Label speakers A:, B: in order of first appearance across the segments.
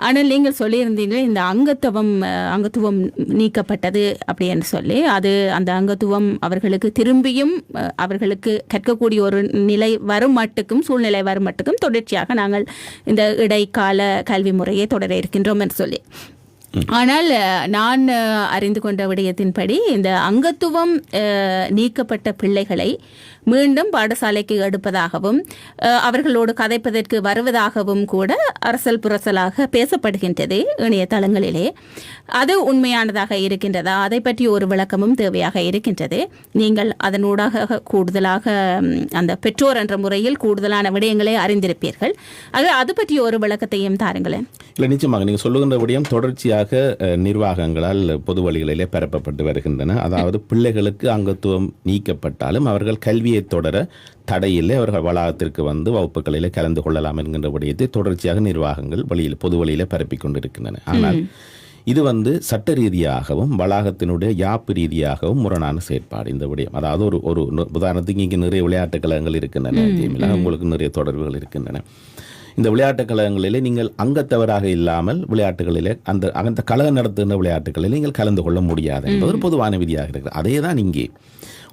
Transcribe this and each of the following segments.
A: ஆனால் நீங்கள் சொல்லியிருந்தீங்க இந்த அங்கத்துவம் அங்கத்துவம் நீக்கப்பட்டது அப்படின்னு சொல்லி அது அந்த அங்கத்துவம் அவர்களுக்கு திரும்பியும் அவர்களுக்கு கற்கக்கூடிய ஒரு நிலை வரும் மட்டுக்கும் சூழ்நிலை வரும் மட்டுக்கும் தொடர்ச்சியாக நாங்கள் இந்த இடைக்கால கல்வி முறையை தொடர இருக்கின்றோம் என்று சொல்லி. ஆனால் நான் அறிந்து கொண்ட விடயத்தின்படி இந்த அங்கத்துவம் நீக்கப்பட்ட பிள்ளைகளை மீண்டும் பாடசாலைக்கு எடுப்பதாகவும் அவர்களோடு கதைப்பதற்கு வருவதாகவும் கூட அரசல் புரசலாக பேசப்படுகின்றது இணையதளங்களிலே. அது உண்மையானதாக இருக்கின்றதா? அதை பற்றி ஒரு விளக்கமும் தேவையாக இருக்கின்றது. நீங்கள் அதனூடாக கூடுதலாக அந்த பெற்றோர் என்ற முறையில் கூடுதலான விடயங்களை அறிந்திருப்பீர்கள். ஆக அது பற்றிய ஒரு விளக்கத்தையும் தாருங்களேன்.
B: இல்லை நிச்சயமாக நீங்கள் சொல்லுகின்ற விடயம் தொடர்ச்சியாக நிர்வாகங்களால் பொது வழிகளிலே பரப்பப்பட்டு வருகின்றன. அதாவது பிள்ளைகளுக்கு அங்கத்துவம் நீக்கப்பட்டாலும் அவர்கள் கல்வியை தொடர தடையில்லை. அவர்கள் வளாகத்திற்கு வந்து வகுப்புகளிலே கலந்து கொள்ளலாம் என்கின்ற விடயத்தை தொடர்ச்சியாக நிர்வாகங்கள் வழியில் பொது வழியிலே பரப்பிக் கொண்டிருக்கின்றன. ஆனால் இது வந்து சட்ட ரீதியாகவும் வளாகத்தினுடைய யாப்பு ரீதியாகவும் முரணான செயற்பாடு இந்த விடயம். அதாவது ஒரு ஒரு உதாரணத்துக்கு இங்கே நிறைய விளையாட்டுக் கழகங்கள் இருக்கின்றன. உங்களுக்கு நிறைய தொடர்புகள் இருக்கின்றன. இந்த விளையாட்டுக் கழகங்களிலே நீங்கள் அங்கத்தவராக இல்லாமல் விளையாட்டுகளிலே அந்த அந்த கழகம் நடத்துகின்ற விளையாட்டுகளில் நீங்கள் கலந்து கொள்ள முடியாது என்பது ஒரு பொதுவான விதியாக இருக்கிறது. அதே தான் இங்கே.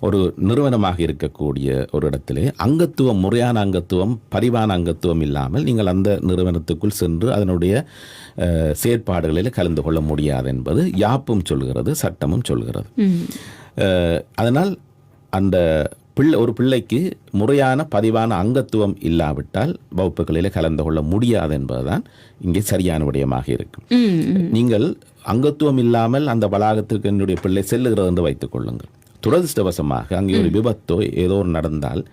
B: ஒரு நிறுவனமாக இருக்கக்கூடிய ஒரு இடத்திலே அங்கத்துவம் முறையான அங்கத்துவம் பரிவான அங்கத்துவம் இல்லாமல் நீங்கள் அந்த நிறுவனத்துக்குள் சென்று அதனுடைய செயற்பாடுகளில் கலந்து கொள்ள முடியாது என்பது யாப்பும் சொல்கிறது சட்டமும் சொல்கிறது. அதனால் அந்த பிள்ளை ஒரு பிள்ளைக்கு முறையான பதிவான அங்கத்துவம் இல்லாவிட்டால் வகுப்புகளில் கலந்து கொள்ள முடியாது என்பதுதான் இங்கே சரியான விடயமாக இருக்கும். நீங்கள் அங்கத்துவம் இல்லாமல் அந்த வளாகத்திற்கு என்னுடைய பிள்ளை செல்லுகிறது என்று வைத்துக் கொள்ளுங்கள். துரதிருஷ்டவசமாக அங்கே ஒரு விபத்தோ ஏதோ ஒரு நடந்தால்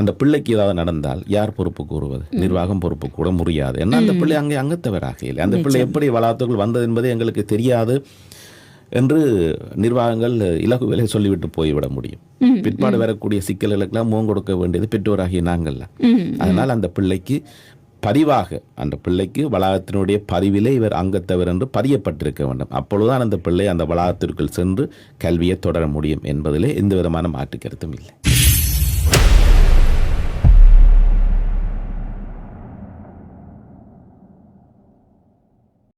B: அந்த பிள்ளைக்கு ஏதாவது நடந்தால் யார் பொறுப்பு கூறுவது? நிர்வாகம் பொறுப்பு கூட முடியாது ஏன்னா அந்த பிள்ளை அங்கே அங்கத்தவராக இல்லை. அந்த பிள்ளை எப்படி வளாகத்துக்குள் வந்தது என்பது எங்களுக்கு தெரியாது என்று நிர்வாகங்கள் இலகுவிலே சொல்லிவிட்டு போய்விட முடியும். பிற்பாடு வரக்கூடிய சிக்கல்களுக்கெல்லாம் முகம் கொடுக்க வேண்டியது பெற்றோராகிய நாங்கள்ல அதனால் அந்த பிள்ளைக்கு பதிவாக அந்த பிள்ளைக்கு வளாகத்தினுடைய பதிவிலே இவர் அங்கத்தவர் என்று பதியப்பட்டிருக்க வேண்டும். அப்பொழுதுதான் அந்த பிள்ளை அந்த வளாகத்திற்குள் சென்று கல்வியை தொடர முடியும் என்பதிலே எந்த விதமான மாற்று கருத்தும் இல்லை.